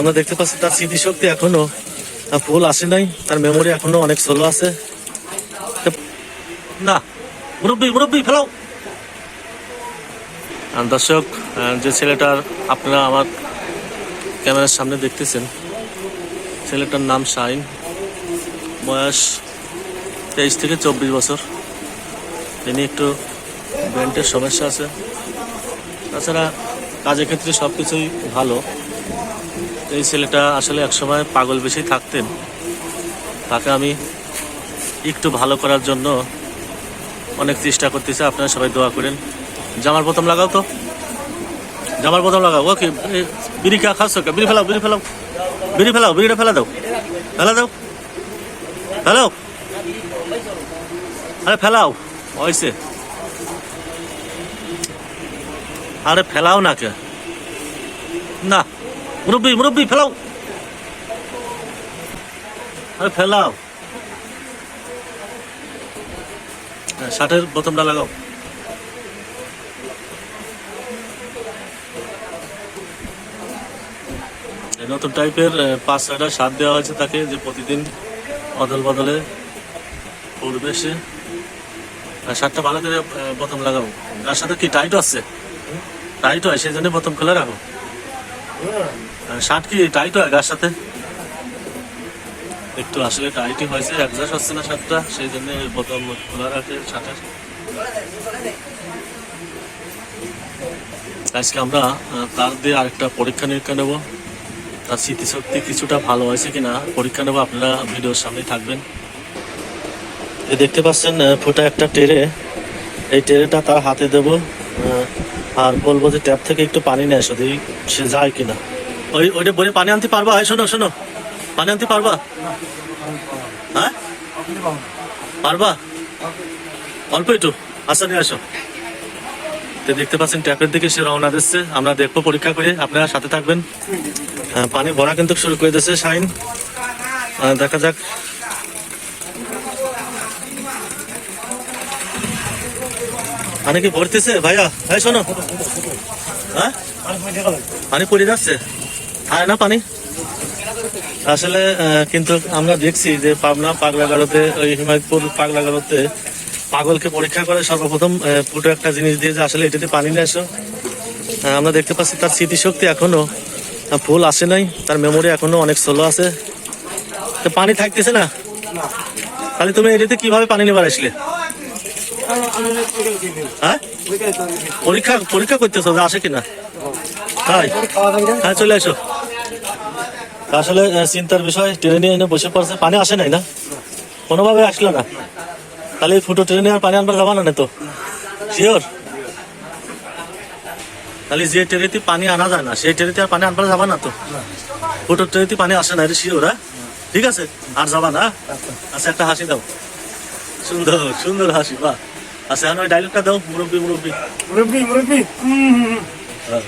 আমরা দেখতে পাচ্ছি তার স্মৃতিশক্তি এখনও ফুল আসে নাই। তার মেমোরি এখনও অনেক স্লো আছে। না, মুরব্বী মুরব্বী ফেলাও দর্শক যে ছেলেটার আপনারা আমার ক্যামেরার সামনে দেখতেছেন, ছেলেটার নাম শাইন। বয়স তেইশ থেকে চব্বিশ বছর। তিনি একটু ব্রেন্টের সমস্যা আছে। তাছাড়া কাজের ক্ষেত্রে সব কিছুই ভালো। এই ছেলেটা আসলে একসময় পাগল বেশি থাকতেন। তাকে আমি একটু ভালো করার জন্য অনেক চেষ্টা করতেছে। আপনারা সবাই দোয়া করেন। জামার বোতাম লাগাও তো। জামার বোতাম লাগাও। ওকে বিড়ি খা কে? বিড়ি ফেলাও বিড়ি ফেলাও। বিড়ি ফেলাও, বিড়িটা ফেলা দাও। ফেলা দাও। ফেলাও। আরে ফেলাও। হয়েছে। আরে ফেলাও না কে? না। মুরব্বী মুরব্বী ফেলাও। ফেলাও। হ্যাঁ, শার্টের বোতামটা লাগাও। নতুন টাইপের পাঁচ ছয়টা শার্ট দেওয়া হয়েছে তাকে যে প্রতিদিন অদল বদলে পড়বে সে। শার্টটা ভালো করে বোতাম লাগাবো তার সাথে কি টাইট আছে? টাইট হয় সেই জন্য বোতাম খোলা রাখো। আর শার্ট কি টাইট হয় গার সাথে? একটু আসলে টাইটই হয়েছে অ্যাডজাস্ট হচ্ছে না শার্টটা, সেই জন্য বোতাম খোলা রাখে শার্টের। আজকে আমরা তার দিয়ে আরেকটা পরীক্ষা নিরীক্ষা নেব। তার স্মৃতিশক্তি কিছুটা ভালো হয়েছে কিনা, পরীক্ষা নেব, আপনারা ভিডিওর সামনে থাকবেন। দেখতে পাচ্ছেন ফোটা একটা টেরে, এই টেরেটা তার হাতে দেব আর বলব যে ট্যাপ থেকে একটু পানি নিয়ে দেখি সে যায় কিনা। ওই ওইটা বলে পানি আনতে পারবা? এই শোনো শোনো। পানি আনতে পারবা? হ্যাঁ? পারবা? অল্প একটু। আচ্ছা নিয়ে আসো। তো দেখতে পাচ্ছেন ট্যাপের দিকে সে রওনা দিচ্ছে। আমরা দেখব পরীক্ষা করে। আপনারা সাথে থাকবেন। হ্যাঁ, পানি ভরা কিন্তু শুরু করে দিচ্ছে শাইন। দেখা যাক। পানি কি ভরতেছে? ভাইয়া ভাই শোনো। হ্যাঁ? পানি পড়ে যাচ্ছে। হয় না পানি? আসলে কিন্তু আমরা দেখছি যে পাবনা পাগলাগারোতে ওই হিমায়তপুর পাগলাগারোতে পাগলকে পরীক্ষা করে সর্বপ্রথম আহ, একটা জিনিস দিয়ে যে আসলে এটাতে পানি নিয়ে আসো আমরা দেখতে পাচ্ছি তার স্মৃতিশক্তি এখনও আহ, ফুল আসে নাই তার মেমোরি এখনও অনেক স্লো আছে। তো পানি থাকতেছে না? তাহলে তুমি এটাতে কীভাবে পানি নেবার আসলে? হ্যাঁ? পরীক্ষা পরীক্ষা করতেছো আসে কিনা? তাই? হ্যাঁ চলে আসো আসলে চিন্তার বিষয় ট্রেনে নিয়ে এনে বসে পড়ছে পানি আসে নাই না? কোনোভাবে আসলো না। তাহলে এই ফুটো ট্রেনে আর পানি আনবার যাবা না তো? শিওর তাহলে যে ট্রেনেতে পানি আনা যায় না সেই ট্রেনেতে আর পানি আনবার যাবা না তো? ফুটো ট্রেনেতে পানি আসে না এটা শিওর হ্যাঁ? ঠিক আছে? আর যাবা না? আচ্ছা একটা হাসি দাও। সুন্দর সুন্দর হাসি বাহ। আচ্ছা এখন ওই ডায়লগটা দাও মুরব্বী মুরব্বী। মুরব্বী মুরব্বী। হুম হুম। হ্যাঁ।